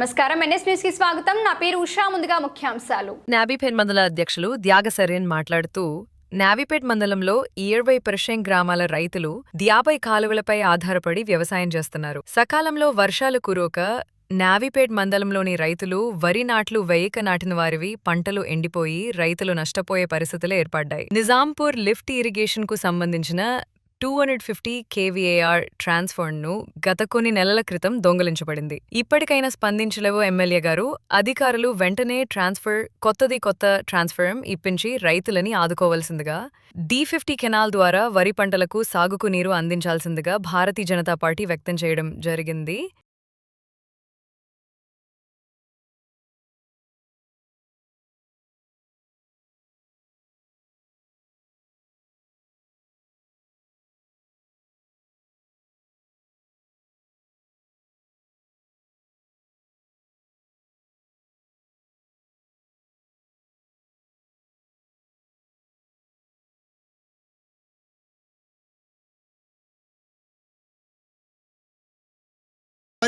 నమస్కారం. ఎన్ఎస్ న్యూస్కి స్వాగతం. నా పేరు ఉషా. ముందుగా ముఖ్యాంశాలు. నాబీపేట్ మండల అధ్యక్షులు త్యాగసరేన్ మాట్లాడుతూ నావీపేట్ మండలంలో ఇరవై పర్షెంట్ గ్రామాల రైతులు దియాబై కాలువలపై ఆధారపడి వ్యవసాయం చేస్తున్నారు. సకాలంలో వర్షాలు కురోక నావీపేట్ మండలంలోని రైతులు వరి నాట్లు వేయక నాటిన వారివి పంటలు ఎండిపోయి రైతులు నష్టపోయే పరిస్థితులు ఏర్పడ్డాయి. నిజాంపూర్ లిఫ్ట్ ఇరిగేషన్కు సంబంధించిన టూ హండ్రెడ్ ఫిఫ్టీ కేవీఏఆర్ ట్రాన్స్ఫర్ను గత కొన్ని నెలల క్రితం దొంగలించబడింది. ఇప్పటికైనా స్పందించలేవో ఎమ్మెల్యే గారు. అధికారులు వెంటనే ట్రాన్స్ఫర్ కొత్తది కొత్త ట్రాన్స్ఫర్ ఇప్పించి రైతులని ఆదుకోవలసిందిగా డి ఫిఫ్టీ కెనాల్ ద్వారా వరి పంటలకు సాగుకు నీరు అందించాల్సిందిగా భారతీయ జనతా పార్టీ వ్యక్తం చేయడం జరిగింది.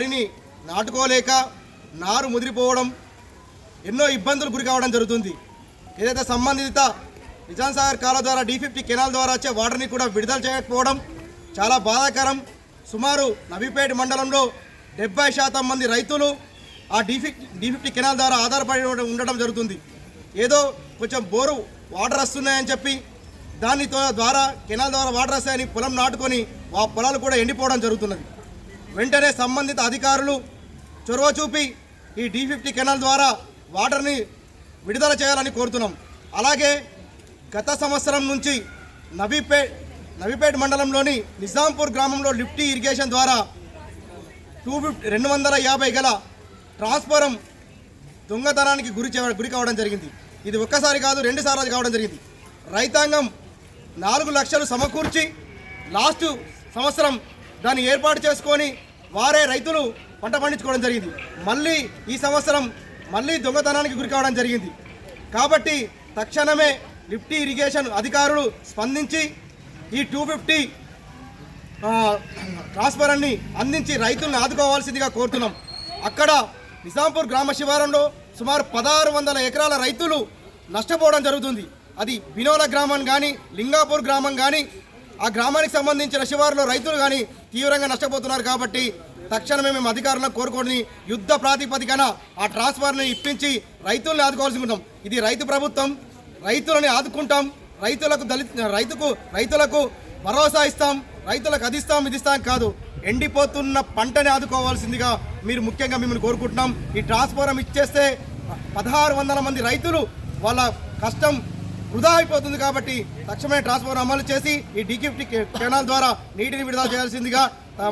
వరిని నాటుకోలేక నారు ముదిరిపోవడం ఎన్నో ఇబ్బందులు గురి కావడం జరుగుతుంది. ఏదైతే సంబంధిత నిజాంసాగర్ కాల ద్వారా డి ఫిఫ్టీ కెనాల్ ద్వారా వచ్చే వాటర్ని కూడా విడుదల చేయకపోవడం చాలా బాధాకరం. సుమారు నవీపేట మండలంలో డెబ్బై శాతం మంది రైతులు ఆ డి ఫిఫ్టీ ఫిఫ్టీ కెనాల్ ద్వారా ఆధారపడి ఉండడం- జరుగుతుంది. ఏదో కొంచెం బోరు వాటర్ వస్తున్నాయని చెప్పి దాని ద్వారా కెనాల్ ద్వారా వాటర్ వస్తాయని పొలం నాటుకొని ఆ పొలాలు కూడా ఎండిపోవడం జరుగుతున్నది. వెంటనే సంబంధిత అధికారులు చొరవ చూపి ఈ డి ఫిఫ్టీ కెనాల్ ద్వారా వాటర్ని విడుదల చేయాలని కోరుతున్నాం. అలాగే గత సంవత్సరం నుంచి నవీపేట్ నవీపేట్ మండలంలోని నిజాంపూర్ గ్రామంలో లిఫ్టీ ఇరిగేషన్ ద్వారా టూ ఫిఫ్టీ రెండు వందల యాభై గల ట్రాన్స్ఫారం దొంగతనానికి గురి చే- గురి కావడం జరిగింది. ఇది ఒక్కసారి కాదు రెండు సార్లు కావడం జరిగింది. రైతాంగం నాలుగు లక్షలు సమకూర్చి లాస్ట్ సంవత్సరం దాన్ని ఏర్పాటు చేసుకొని వారే రైతులు పంట పండించుకోవడం జరిగింది. మళ్ళీ ఈ సంవత్సరం మళ్ళీ దొంగతనానికి గురి కావడం జరిగింది. కాబట్టి తక్షణమే లిఫ్టీ ఇరిగేషన్ అధికారులు స్పందించి ఈ టూ ఫిఫ్టీ ట్రాన్స్ఫరాన్ని అందించి రైతులను ఆదుకోవాల్సిందిగా కోరుతున్నాం. అక్కడ నిజాంపూర్ గ్రామ శివారంలో సుమారు పదహారు వందల ఎకరాల రైతులు నష్టపోవడం జరుగుతుంది. అది బినోల గ్రామం కానీ లింగాపూర్ గ్రామం కానీ ఆ గ్రామానికి సంబంధించిన శివారులో రైతులు కానీ తీవ్రంగా నష్టపోతున్నారు కాబట్టి తక్షణమే మేము అధికారులను కోరుకొని యుద్ధ ప్రాతిపదికన ఆ ట్రాన్స్ఫార్మర్ని ఇప్పించి రైతుల్ని ఆదుకోవాల్సి ఉంటాం ఇది రైతు ప్రభుత్వం రైతులని ఆదుకుంటాం. రైతులకు దళిత రైతుకు రైతులకు భరోసా ఇస్తాం. రైతులకు అది ఇస్తాం ఇది ఇస్తాం కాదు. ఎండిపోతున్న పంటని ఆదుకోవాల్సిందిగా మీరు ముఖ్యంగా మిమ్మల్ని కోరుకుంటున్నాం. ఈ ట్రాన్స్ఫారం ఇచ్చేస్తే పదహారు వందల మంది రైతులు వాళ్ళ కష్టం వృధా అయిపోతుంది కాబట్టి తక్షణమే ట్రాన్స్ఫర్ అమలు చేసి ఈ డీకిఫ్టీ కెనాల్ ద్వారా నీటిని విడుదల చేయాల్సిందిగా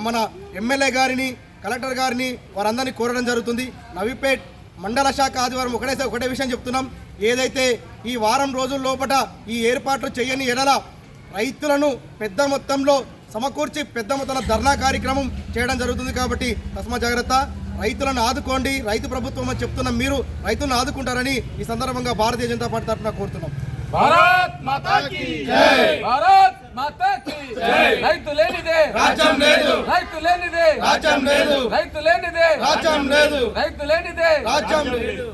మన ఎమ్మెల్యే గారిని కలెక్టర్ గారిని వారందరినీ కోరడం జరుగుతుంది. నవీపేట్ మండల శాఖ ఆదివారం ఒకటే ఒకటే విషయం చెప్తున్నాం. ఏదైతే ఈ వారం రోజుల లోపల ఈ ఏర్పాట్లు చేయని ఎడల రైతులను పెద్ద మొత్తంలో సమకూర్చి పెద్ద మొత్తంలో ధర్నా కార్యక్రమం చేయడం జరుగుతుంది కాబట్టి తస్మా జాగ్రత్త. రైతులను ఆదుకోండి. రైతు ప్రభుత్వం అని చెప్తున్న మీరు రైతులను ఆదుకుంటారని ఈ సందర్భంగా భారతీయ జనతా పార్టీ తరఫున కోరుతున్నాం. భారత్ మాతా కీ జై భారత్ మాతా కీ జై రైతు లేనిదే రాజ్యం లేదు. రైతు లేనిదే రాజ్యం లేదు. రైతు లేనిదే రాజ్యం లేదు. రైతు లేనిదే రాజ్యం లేదు.